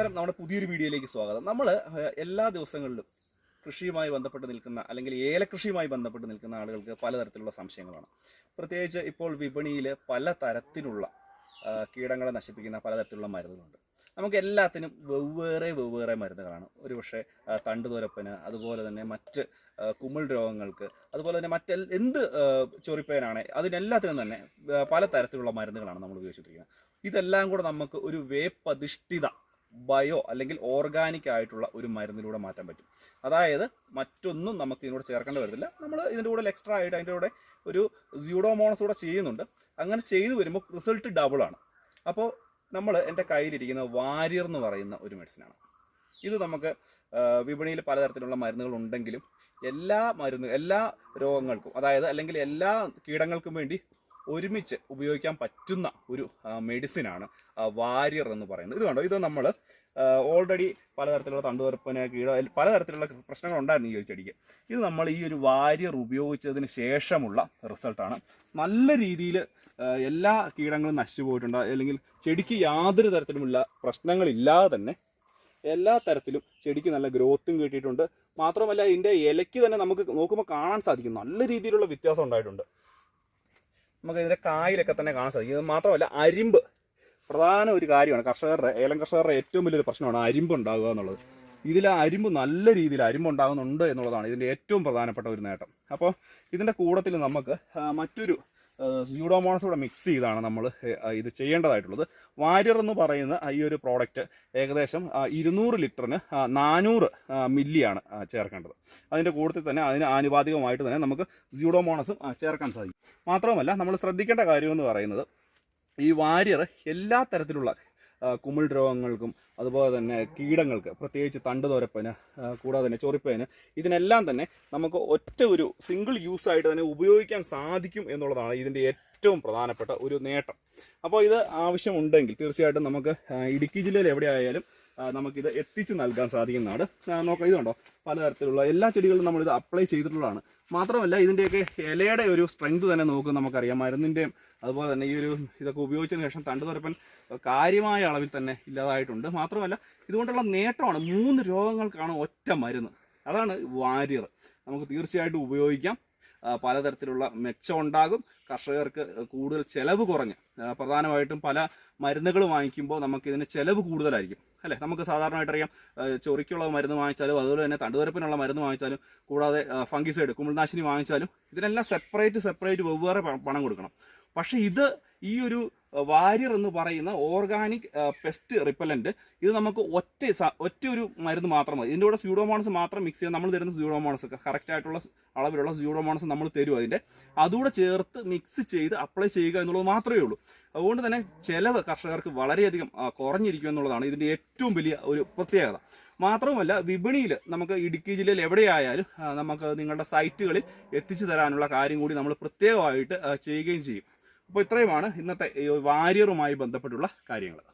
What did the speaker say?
നമസ്കാരം. നമ്മുടെ പുതിയൊരു വീഡിയോയിലേക്ക് സ്വാഗതം. നമ്മൾ എല്ലാ ദിവസങ്ങളിലും കൃഷിയുമായി ബന്ധപ്പെട്ട് നിൽക്കുന്ന അല്ലെങ്കിൽ ഏലകൃഷിയുമായി ബന്ധപ്പെട്ട് നിൽക്കുന്ന ആളുകൾക്ക് പലതരത്തിലുള്ള സംശയങ്ങളാണ്. പ്രത്യേകിച്ച് ഇപ്പോൾ വിപണിയിൽ പല തരത്തിലുള്ള കീടങ്ങളെ നശിപ്പിക്കുന്ന പലതരത്തിലുള്ള മരുന്നുകളുണ്ട്. നമുക്ക് എല്ലാത്തിനും വെവ്വേറെ വെവ്വേറെ മരുന്നുകളാണ്. ഒരുപക്ഷെ തണ്ടുതുരപ്പന് അതുപോലെ തന്നെ മറ്റ് കുമിൾ രോഗങ്ങൾക്ക് അതുപോലെ തന്നെ മറ്റ് എന്ത് ചൊറിപ്പേനാണ് അതിനെല്ലാത്തിനും തന്നെ പല തരത്തിലുള്ള മരുന്നുകളാണ് നമ്മൾ ഉപയോഗിച്ചിട്ടിരിക്കുന്നത് ഇതെല്ലാം കൂടെ നമുക്ക് ഒരു വേപ്പധിഷ്ഠിത ബയോ അല്ലെങ്കിൽ ഓർഗാനിക് ആയിട്ടുള്ള ഒരു മരുന്നിലൂടെ മാറ്റാൻ പറ്റും. അതായത് മറ്റൊന്നും നമുക്ക് ഇതിനോട് ചേർക്കേണ്ടി വരത്തില്ല. നമ്മൾ ഇതിന്റെ കൂടെ എക്സ്ട്രാ ആയിട്ട് അതിന്റെ കൂടെ ഒരു സ്യൂഡോമോണസ് കൂടെ ചെയ്യുന്നുണ്ട്. അങ്ങനെ ചെയ്തു വരുമ്പോൾ റിസൾട്ട് ഡബിൾ ആണ്. അപ്പോൾ നമ്മൾ എന്റെ കയ്യിലിരിക്കുന്ന വാരിയർ എന്ന് പറയുന്ന ഒരു മെഡിസിനാണ് ഇത് നമുക്ക് വിപണിയിൽ പലതരത്തിലുള്ള മരുന്നുകൾ ഉണ്ടെങ്കിലും എല്ലാ മരുന്ന് എല്ലാ രോഗങ്ങൾക്കും അതായത് അല്ലെങ്കിൽ എല്ലാ കീടങ്ങൾക്കും വേണ്ടി ഒരുമിച്ച് ഉപയോഗിക്കാൻ പറ്റുന്ന ഒരു മെഡിസിനാണ് വാരിയർ എന്ന് പറയുന്നത്. ഇത് കണ്ടോ? ഇത് നമ്മൾ ഓൾറെഡി പലതരത്തിലുള്ള തണ്ടുവരപ്പന് കീട പലതരത്തിലുള്ള പ്രശ്നങ്ങൾ ഉണ്ടായിരുന്നു ഈ ഒരു ചെടിക്ക്. ഇത് നമ്മൾ ഈ ഒരു വാരിയർ ഉപയോഗിച്ചതിന് ശേഷമുള്ള റിസൾട്ടാണ് നല്ല രീതിയിൽ എല്ലാ കീടങ്ങളും നശിച്ചു പോയിട്ടുണ്ട്. അല്ലെങ്കിൽ ചെടിക്ക് യാതൊരു തരത്തിലുമുള്ള പ്രശ്നങ്ങളില്ലാതെ തന്നെ എല്ലാ തരത്തിലും ചെടിക്ക് നല്ല ഗ്രോത്തും കിട്ടിയിട്ടുണ്ട്. മാത്രമല്ല ഇതിന്റെ ഇലയ്ക്ക് തന്നെ നമുക്ക് നോക്കുമ്പോൾ കാണാൻ സാധിക്കും. നല്ല രീതിയിലുള്ള വ്യത്യാസം ഉണ്ടായിട്ടുണ്ട്. നമുക്ക് ഇതിന്റെ കായിലൊക്കെ തന്നെ കാണാൻ സാധിക്കും. ഇത് മാത്രമല്ല അരിമ്പ്. പ്രധാന ഒരു കാര്യമാണ് കർഷകരുടെ ഏലം കർഷകരുടെ ഏറ്റവും വലിയൊരു പ്രശ്നമാണ് അരിമ്പ് ഉണ്ടാകുക എന്നുള്ളത്. ഇതിൽ അരിമ്പ് നല്ല രീതിയിൽ അരിമ്പ് ഉണ്ടാകുന്നുണ്ട് എന്നുള്ളതാണ് ഇതിന്റെ ഏറ്റവും പ്രധാനപ്പെട്ട ഒരു നേട്ടം. അപ്പോൾ ഇതിന്റെ കൂടത്തിൽ നമുക്ക് മറ്റൊരു സ്യൂഡോമോണസ് കൂടെ മിക്സ് ചെയ്താണ് നമ്മൾ ഇത് ചെയ്യേണ്ടതായിട്ടുള്ളത്. വാരിയർ എന്ന് പറയുന്ന ഈ ഒരു പ്രോഡക്റ്റ് ഏകദേശം ഇരുന്നൂറ് ലിറ്ററിന് നാനൂറ് മില്ലിയാണ് ചേർക്കേണ്ടത്. അതിന്റെ കൂട്ടത്തിൽ തന്നെ അതിന് ആനുപാതികമായിട്ട് തന്നെ നമുക്ക് സ്യൂഡോമോണസും ചേർക്കാൻ സാധിക്കും. മാത്രവുമല്ല നമ്മൾ ശ്രദ്ധിക്കേണ്ട കാര്യം എന്ന് പറയുന്നത് ഈ വാരിയർ എല്ലാ തരത്തിലുള്ള കുമിൾ രോഗങ്ങൾക്കും അതുപോലെ തന്നെ കീടങ്ങൾക്ക് പ്രത്യേകിച്ച് തണ്ടുതുരപ്പന് കൂടാതെ തന്നെ ചൊറിപ്പന് ഇതിനെല്ലാം തന്നെ നമുക്ക് ഒറ്റ ഒരു സിംഗിൾ യൂസ് ആയിട്ട് തന്നെ ഉപയോഗിക്കാൻ സാധിക്കും എന്നുള്ളതാണ് ഇതിന്റെ ഏറ്റവും പ്രധാനപ്പെട്ട ഒരു നേട്ടം. അപ്പോൾ ഇത് ആവശ്യമുണ്ടെങ്കിൽ തീർച്ചയായിട്ടും നമുക്ക് ഇടുക്കി ജില്ലയിൽ എവിടെയായാലും നമുക്കിത് എത്തിച്ച് നൽകാൻ സാധിക്കുന്നതാണ്. നോക്കാം ഇതുണ്ടോ പലതരത്തിലുള്ള എല്ലാ ചെടികളിലും നമ്മളിത് അപ്ലൈ ചെയ്തിട്ടുള്ളതാണ്. മാത്രമല്ല ഇതിന്റെയൊക്കെ ഇലയുടെ ഒരു സ്ട്രെങ്ത് തന്നെ നോക്കും നമുക്കറിയാം. മരുന്നിന്റെയും അതുപോലെ തന്നെ ഈ ഒരു ഇതൊക്കെ ഉപയോഗിച്ചതിന് ശേഷം തണ്ടുതുരപ്പൻ കാര്യമായ അളവിൽ തന്നെ ഇല്ലാതായിട്ടുണ്ട്. മാത്രമല്ല ഇതുകൊണ്ടുള്ള നേട്ടമാണ് മൂന്ന് രോഗങ്ങൾക്കാണ് ഒറ്റ മരുന്ന്. അതാണ് വാരിയർ. നമുക്ക് തീർച്ചയായിട്ടും ഉപയോഗിക്കാം. പലതരത്തിലുള്ള മെച്ചം ഉണ്ടാകും. കർഷകർക്ക് കൂടുതൽ ചെലവ് കുറഞ്ഞ് പ്രധാനമായിട്ടും പല മരുന്നുകൾ വാങ്ങിക്കുമ്പോൾ നമുക്ക് ഇതിന് ചെലവ് കൂടുതലായിരിക്കും. അല്ലേ? നമുക്ക് സാധാരണയായിട്ട് അറിയാം ചൊറിക്കുള്ള മരുന്ന് വാങ്ങിച്ചാലും അതുപോലെ തന്നെ തണ്ടുവരപ്പിനുള്ള മരുന്ന് വാങ്ങിച്ചാലും കൂടാതെ ഫംഗിസൈഡ് കുമിൾനാശിനി വാങ്ങിച്ചാലും ഇതിനെല്ലാം സെപ്പറേറ്റ് സെപ്പറേറ്റ് വെവ്വേറെ പണം കൊടുക്കണം. പക്ഷേ ഇത് ഈ ഒരു വാരിയർ എന്ന് പറയുന്ന ഓർഗാനിക് പെസ്റ്റ് റിപ്പലന്റ് ഇത് നമുക്ക് ഒറ്റ ഒറ്റ ഒരു മരുന്ന് മാത്രം മതി. ഇതിന്റെ കൂടെ സ്യൂഡോമോണസ് മാത്രം മിക്സ് ചെയ്യാൻ നമ്മൾ തരുന്ന സ്യൂഡോമോണസ് കറക്റ്റ് ആയിട്ടുള്ള അളവിലുള്ള സ്യൂഡോമോണസ് നമ്മൾ തരും അതിന്റെ. അതുകൂടെ ചേർത്ത് മിക്സ് ചെയ്ത് അപ്ലൈ ചെയ്യുക എന്നുള്ളത് മാത്രമേ ഉള്ളൂ. അതുകൊണ്ട് തന്നെ ചിലവ് കർഷകർക്ക് വളരെയധികം കുറഞ്ഞിരിക്കും എന്നുള്ളതാണ് ഇതിന്റെ ഏറ്റവും വലിയ ഒരു പ്രത്യേകത. മാത്രവുമല്ല വിപണിയിൽ നമുക്ക് ഇടുക്കി ജില്ലയിൽ എവിടെയായാലും നമുക്ക് നിങ്ങളുടെ സൈറ്റുകളിൽ എത്തിച്ചു തരാനുള്ള കാര്യം കൂടി നമ്മൾ പ്രത്യേകമായിട്ട് ചെയ്യുകയും ചെയ്യും. അപ്പോൾ ഇത്രയുമാണ് ഇന്നത്തെ വാരിയറുമായി ബന്ധപ്പെട്ടുള്ള കാര്യങ്ങൾ